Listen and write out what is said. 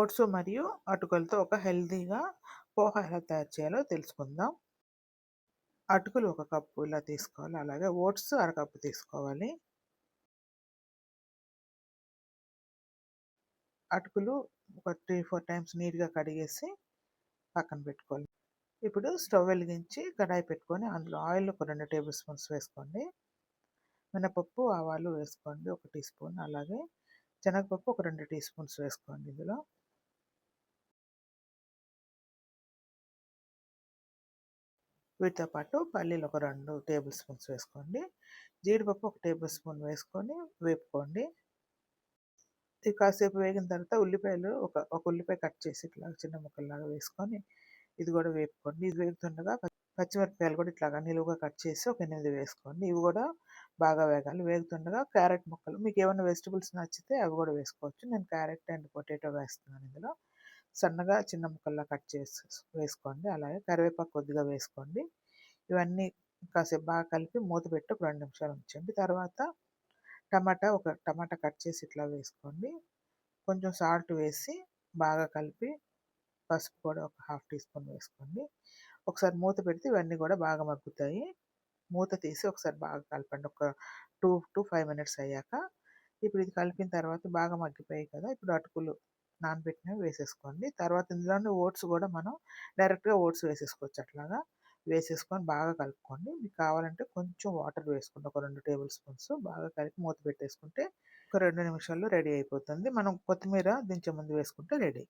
Oats మరియు అటుకులతో ఒక హెల్తీగా పోహా ఎలా తయారు చేయాలో తెలుసుకుందాం. అటుకులు ఒక కప్పు ఇలా తీసుకోవాలి. అలాగే ఓట్స్ అరకప్పు తీసుకోవాలి. అటుకులు ఒక త్రీ ఫోర్ టైమ్స్ నీట్గా కడిగేసి పక్కన పెట్టుకోవాలి. ఇప్పుడు స్టవ్ వెలిగించి కడాయి పెట్టుకొని అందులో ఆయిల్ ఒక రెండు టేబుల్ స్పూన్స్ వేసుకోండి. మినపప్పు ఆవాలు వేసుకోండి. ఒక టీ స్పూన్. అలాగే శనగపప్పు ఒక రెండు టీ స్పూన్స్ వేసుకోండి ఇందులో. వీటితో పాటు పల్లీలు ఒక రెండు టేబుల్ స్పూన్స్ వేసుకోండి. జీడిపప్పు ఒక టేబుల్ స్పూన్ వేసుకొని వేపుకోండి. ఇది కాసేపు వేగిన తర్వాత ఉల్లిపాయలు ఒక ఒక ఉల్లిపాయ కట్ చేసి ఇట్లా చిన్న ముక్కల్లాగా వేసుకొని ఇది కూడా వేపుకోండి. ఇది వేగుతుండగా పచ్చిమిరపకాయలు కూడా ఇట్లాగా నిలువుగా కట్ చేసి ఒక ఎనిమిది వేసుకోండి. ఇవి కూడా బాగా వేగాలి. వేగుతుండగా క్యారెట్ ముక్కలు మీకు ఏమైనా వెజిటబుల్స్ నచ్చితే అవి కూడా వేసుకోవచ్చు. నేను క్యారెట్ అండ్ పొటాటో వేస్తున్నాను ఇందులో. సన్నగా చిన్న ముక్కల్లా కట్ చేసి వేసుకోండి. అలాగే కరివేపాకు కొద్దిగా వేసుకోండి. ఇవన్నీ కాసేపు బాగా కలిపి మూత పెట్టి ఒక రెండు నిమిషాలు ఉంచండి. తర్వాత టమాటా ఒక టమాటా కట్ చేసి ఇట్లా వేసుకోండి. కొంచెం సాల్ట్ వేసి బాగా కలిపి పసుపు కూడా ఒక హాఫ్ టీ స్పూన్ వేసుకోండి. ఒకసారి మూత పెడితే ఇవన్నీ కూడా బాగా మగ్గుతాయి. మూత తీసి ఒకసారి బాగా కలపండి. ఒక టూ టు ఫైవ్ మినిట్స్ అయ్యాక. ఇప్పుడు ఇది కలిపిన తర్వాత బాగా మగ్గిపోయాయి కదా. ఇప్పుడు అటుకులు నానబెట్టినవి వేసేసుకోండి. తర్వాత ఇందులోనే ఓట్స్ కూడా మనం డైరెక్ట్గా ఓట్స్ వేసేసుకోవచ్చు. అట్లాగా వేసేసుకొని బాగా కలుపుకోండి. మీకు కావాలంటే కొంచెం వాటర్ వేసుకోండి. ఒక రెండు టేబుల్ స్పూన్స్ బాగా కలిపి మూత పెట్టేసుకుంటే ఒక రెండు నిమిషాల్లో రెడీ అయిపోతుంది. మనం కొత్తిమీర దించే ముందు వేసుకుంటే రెడీ.